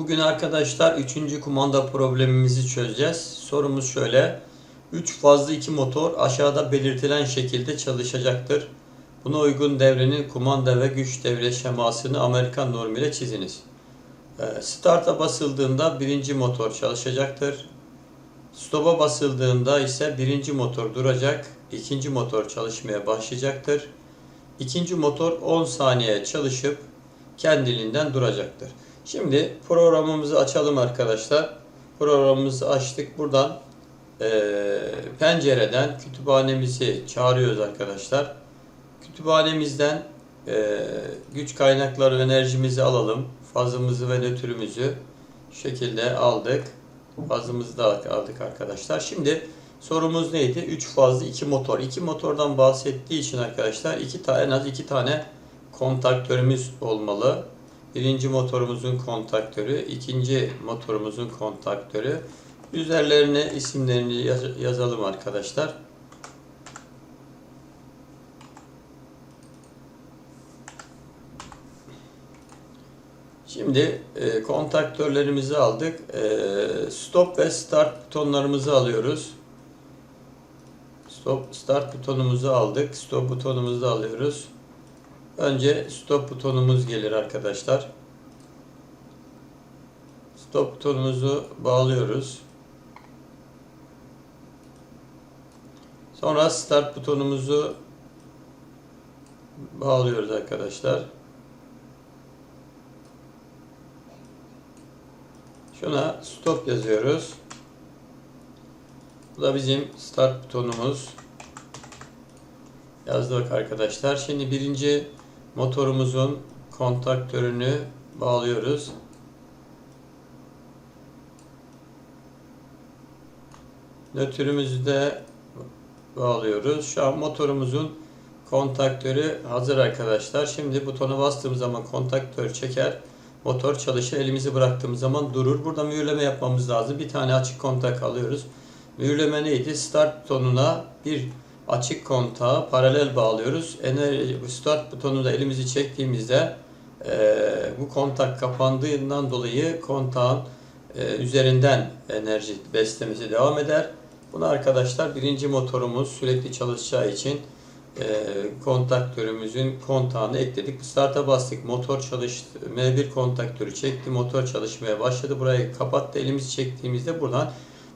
Bugün arkadaşlar 3. kumanda problemimizi çözeceğiz. Sorumuz şöyle. 3 fazlı 2 motor aşağıda belirtilen şekilde çalışacaktır. Buna uygun devrenin kumanda ve güç devre şemasını Amerikan normiyle çiziniz. Ee, Start'a basıldığında birinci motor çalışacaktır. Stop'a basıldığında ise birinci motor duracak, ikinci motor çalışmaya başlayacaktır. İkinci motor 10 saniye çalışıp kendiliğinden duracaktır. Şimdi programımızı açalım arkadaşlar. Programımızı açtık. Buradan eee, pencereden kütüphanemizi çağırıyoruz arkadaşlar. Kütüphanemizden eee, güç kaynakları enerjimizi alalım. Fazımızı ve nötrümüzü şekilde aldık. Fazımızı da aldık arkadaşlar. Şimdi sorumuz neydi? 3 fazlı 2 motor. 2 motordan bahsettiği için arkadaşlar iki tane en az 2 tane kontaktörümüz olmalı. Birinci motorumuzun kontaktörü, ikinci motorumuzun kontaktörü. Üzerlerine isimlerini yaz- yazalım arkadaşlar. Şimdi e, kontaktörlerimizi aldık. E, stop ve start butonlarımızı alıyoruz. Stop start butonumuzu aldık. Stop butonumuzu alıyoruz. Önce stop butonumuz gelir arkadaşlar. Stop butonumuzu bağlıyoruz. Sonra start butonumuzu bağlıyoruz arkadaşlar. Şuna stop yazıyoruz. Bu da bizim start butonumuz. Yazdık arkadaşlar. Şimdi birinci motorumuzun kontaktörünü bağlıyoruz. Nötrümüzü de bağlıyoruz. Şu an motorumuzun kontaktörü hazır arkadaşlar. Şimdi butona bastığımız zaman kontaktör çeker. Motor çalışır. Elimizi bıraktığımız zaman durur. Burada mühürleme yapmamız lazım. Bir tane açık kontak alıyoruz. Mühürleme neydi? Start butonuna bir açık kontağı paralel bağlıyoruz. Enerji, start butonunu da elimizi çektiğimizde e, bu kontak kapandığından dolayı kontağın e, üzerinden enerji beslemesi devam eder. Bunu arkadaşlar birinci motorumuz sürekli çalışacağı için e, kontaktörümüzün kontağını ekledik. Start'a bastık. Motor çalıştı. M1 kontaktörü çekti. Motor çalışmaya başladı. Burayı kapattı. Elimizi çektiğimizde buradan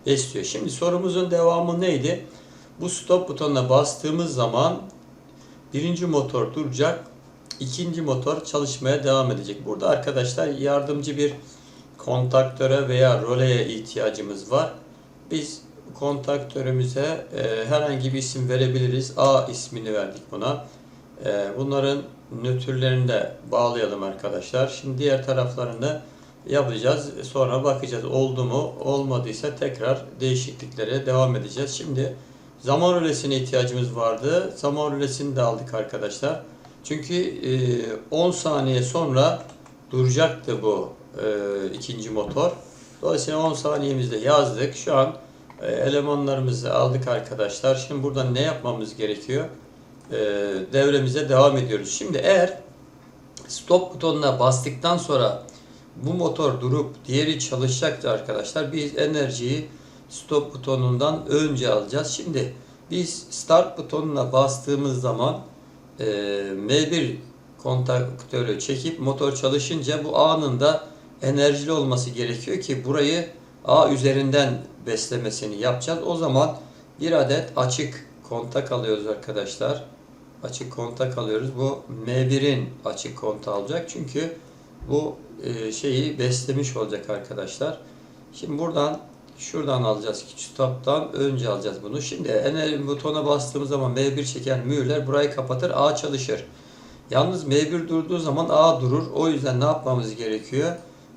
besliyor. Şimdi sorumuzun devamı neydi? Bu stop butonuna bastığımız zaman birinci motor duracak. ikinci motor çalışmaya devam edecek. Burada arkadaşlar yardımcı bir kontaktöre veya roleye ihtiyacımız var. Biz kontaktörümüze e, herhangi bir isim verebiliriz. A ismini verdik buna. E, bunların nötrlerini de bağlayalım arkadaşlar. Şimdi diğer taraflarını yapacağız. Sonra bakacağız oldu mu olmadıysa tekrar değişikliklere devam edeceğiz. Şimdi zaman rölesine ihtiyacımız vardı. Zaman rölesini de aldık arkadaşlar. Çünkü e, 10 saniye sonra duracaktı bu e, ikinci motor. Dolayısıyla 10 saniyemizde yazdık. Şu an e, elemanlarımızı aldık arkadaşlar. Şimdi burada ne yapmamız gerekiyor? E, devremize devam ediyoruz. Şimdi eğer stop butonuna bastıktan sonra bu motor durup diğeri çalışacaktı arkadaşlar. Biz enerjiyi stop butonundan önce alacağız. Şimdi biz start butonuna bastığımız zaman e, M1 kontaktörü çekip motor çalışınca bu anında enerjili olması gerekiyor ki burayı A üzerinden beslemesini yapacağız. O zaman bir adet açık kontak alıyoruz arkadaşlar. Açık kontak alıyoruz. Bu M1'in açık kontağı olacak. Çünkü bu e, şeyi beslemiş olacak arkadaşlar. Şimdi buradan şuradan alacağız. Stop'tan önce alacağız bunu. Şimdi enerji butona bastığımız zaman M1 çeken mühürler burayı kapatır. A çalışır. Yalnız M1 durduğu zaman A durur. O yüzden ne yapmamız gerekiyor?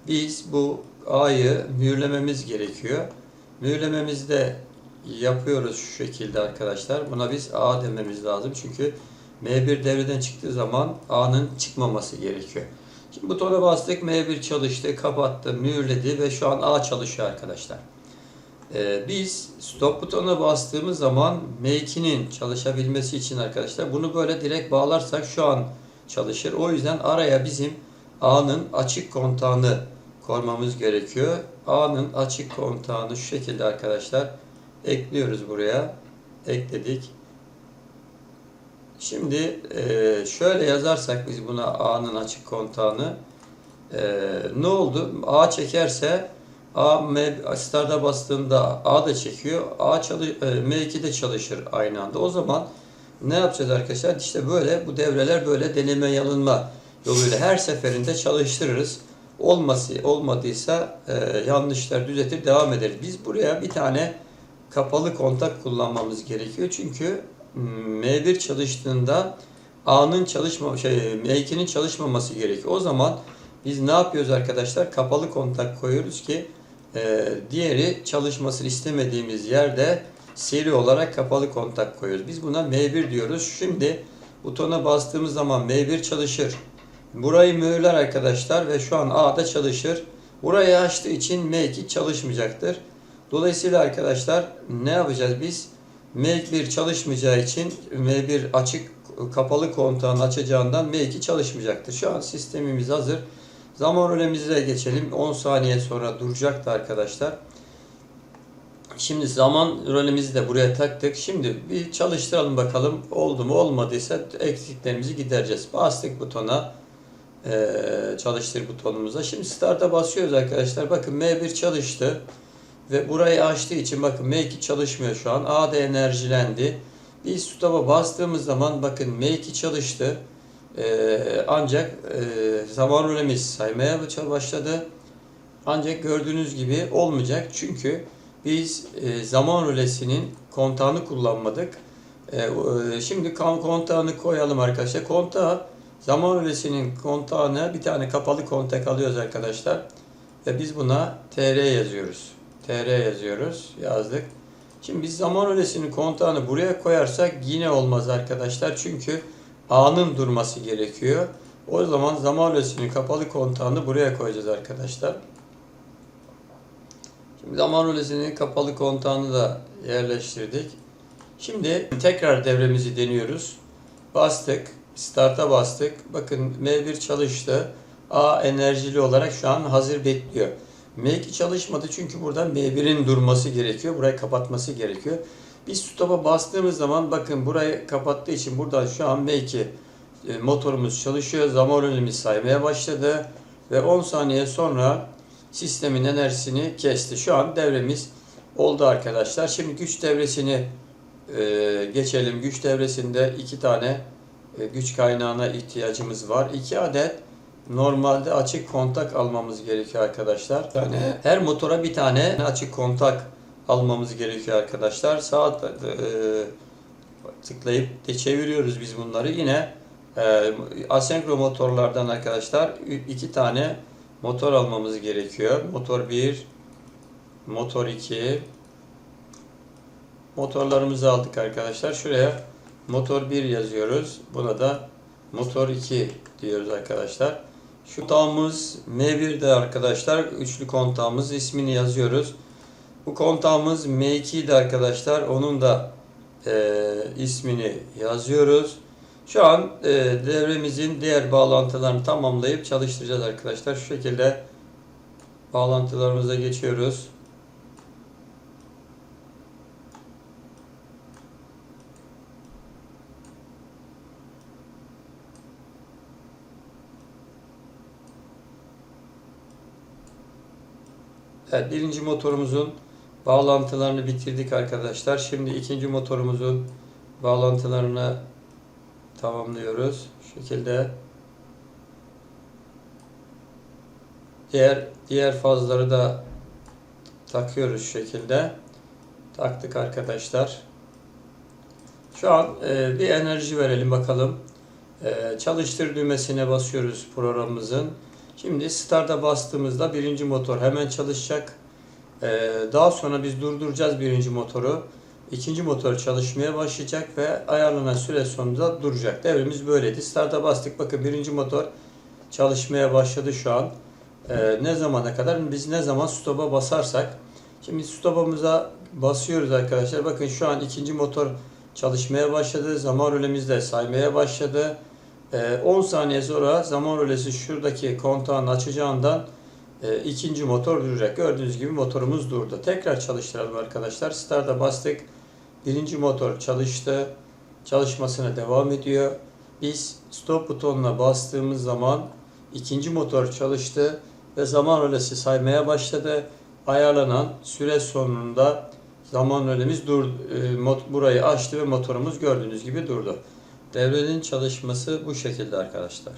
Biz bu A'yı mühürlememiz gerekiyor. Mühürlememizi de yapıyoruz şu şekilde arkadaşlar. Buna biz A dememiz lazım. Çünkü M1 devreden çıktığı zaman A'nın çıkmaması gerekiyor. Şimdi butona bastık. M1 çalıştı, kapattı, mühürledi ve şu an A çalışıyor arkadaşlar. Ee, biz stop butonuna bastığımız zaman M2'nin çalışabilmesi için arkadaşlar bunu böyle direkt bağlarsak şu an çalışır. O yüzden araya bizim A'nın açık kontağını koymamız gerekiyor. A'nın açık kontağını şu şekilde arkadaşlar ekliyoruz buraya. Ekledik. Şimdi e, şöyle yazarsak biz buna A'nın açık kontağını e, ne oldu? A çekerse A M start'a bastığında A da çekiyor. A çalış, e, M2 de çalışır aynı anda. O zaman ne yapacağız arkadaşlar? İşte böyle bu devreler böyle deneme yanılma yoluyla her seferinde çalıştırırız. Olması olmadıysa e, yanlışlar düzeltir devam ederiz. Biz buraya bir tane kapalı kontak kullanmamız gerekiyor. Çünkü m, M1 çalıştığında A'nın çalışma şey M2'nin çalışmaması gerekiyor. O zaman biz ne yapıyoruz arkadaşlar? Kapalı kontak koyuyoruz ki e, diğeri çalışmasını istemediğimiz yerde seri olarak kapalı kontak koyuyoruz. Biz buna M1 diyoruz. Şimdi butona bastığımız zaman M1 çalışır. Burayı mühürler arkadaşlar ve şu an A'da çalışır. Burayı açtığı için M2 çalışmayacaktır. Dolayısıyla arkadaşlar ne yapacağız biz? M1 çalışmayacağı için M1 açık kapalı kontağın açacağından M2 çalışmayacaktır. Şu an sistemimiz hazır. Zaman rölemize geçelim. 10 saniye sonra duracaktı arkadaşlar. Şimdi zaman rölemizi de buraya taktık. Şimdi bir çalıştıralım bakalım. Oldu mu olmadıysa eksiklerimizi gidereceğiz. Bastık butona. Ee, çalıştır butonumuza. Şimdi start'a basıyoruz arkadaşlar. Bakın M1 çalıştı. Ve burayı açtığı için bakın M2 çalışmıyor şu an. A da enerjilendi. Biz stop'a bastığımız zaman bakın M2 çalıştı. Ee, ancak e, zaman rölemiz saymaya başladı. Ancak gördüğünüz gibi olmayacak. Çünkü biz e, zaman rölesinin kontağını kullanmadık. E, şimdi kontağını koyalım arkadaşlar. Kontağı zaman rölesinin kontağına bir tane kapalı kontak alıyoruz arkadaşlar. Ve biz buna TR yazıyoruz. TR yazıyoruz. Yazdık. Şimdi biz zaman rölesinin kontağını buraya koyarsak yine olmaz arkadaşlar. Çünkü A'nın durması gerekiyor. O zaman zaman rölesinin kapalı kontağını buraya koyacağız arkadaşlar. Şimdi zaman rölesinin kapalı kontağını da yerleştirdik. Şimdi tekrar devremizi deniyoruz. Bastık. Start'a bastık. Bakın M1 çalıştı. A enerjili olarak şu an hazır bekliyor. M2 çalışmadı çünkü buradan M1'in durması gerekiyor. Burayı kapatması gerekiyor. Biz stop'a bastığımız zaman bakın burayı kapattığı için buradan şu an M2 e, motorumuz çalışıyor. Zaman rölemiz saymaya başladı. Ve 10 saniye sonra sistemin enerjisini kesti. Şu an devremiz oldu arkadaşlar. Şimdi güç devresini e, geçelim. Güç devresinde iki tane e, güç kaynağına ihtiyacımız var. İki adet normalde açık kontak almamız gerekiyor arkadaşlar. Yani her motora bir tane açık kontak almamız gerekiyor arkadaşlar. Sağ e, tıklayıp de çeviriyoruz biz bunları. Yine e, asenkro motorlardan arkadaşlar iki tane motor almamız gerekiyor. Motor 1, motor 2. Motorlarımızı aldık arkadaşlar. Şuraya motor 1 yazıyoruz. Buna da motor 2 diyoruz arkadaşlar. Şu kontağımız M1'de arkadaşlar. Üçlü kontağımız ismini yazıyoruz. Bu kontağımız M2'de arkadaşlar. Onun da e, ismini yazıyoruz. Şu an e, devremizin diğer bağlantılarını tamamlayıp çalıştıracağız arkadaşlar. Şu şekilde bağlantılarımıza geçiyoruz. Evet, birinci motorumuzun bağlantılarını bitirdik arkadaşlar. Şimdi ikinci motorumuzun bağlantılarını tamamlıyoruz. Şu şekilde diğer diğer fazları da takıyoruz şu şekilde. Taktık arkadaşlar. Şu an e, bir enerji verelim bakalım. E, çalıştır düğmesine basıyoruz programımızın. Şimdi start'a bastığımızda birinci motor hemen çalışacak. E, daha sonra biz durduracağız birinci motoru. İkinci motor çalışmaya başlayacak ve ayarlanan süre sonunda duracak. Devrimiz böyleydi. Start'a bastık. Bakın birinci motor çalışmaya başladı şu an. Ee, ne zamana kadar? Biz ne zaman stop'a basarsak. Şimdi stop'umuza basıyoruz arkadaşlar. Bakın şu an ikinci motor çalışmaya başladı. Zaman rölemiz de saymaya başladı. Ee, 10 saniye sonra zaman rölesi şuradaki kontağın açacağından E, ikinci motor duracak. Gördüğünüz gibi motorumuz durdu. Tekrar çalıştıralım arkadaşlar. Start'a bastık. Birinci motor çalıştı. Çalışmasına devam ediyor. Biz stop butonuna bastığımız zaman ikinci motor çalıştı ve zaman rölesi saymaya başladı. Ayarlanan süre sonunda zaman rölemiz dur, e, burayı açtı ve motorumuz gördüğünüz gibi durdu. Devrenin çalışması bu şekilde arkadaşlar.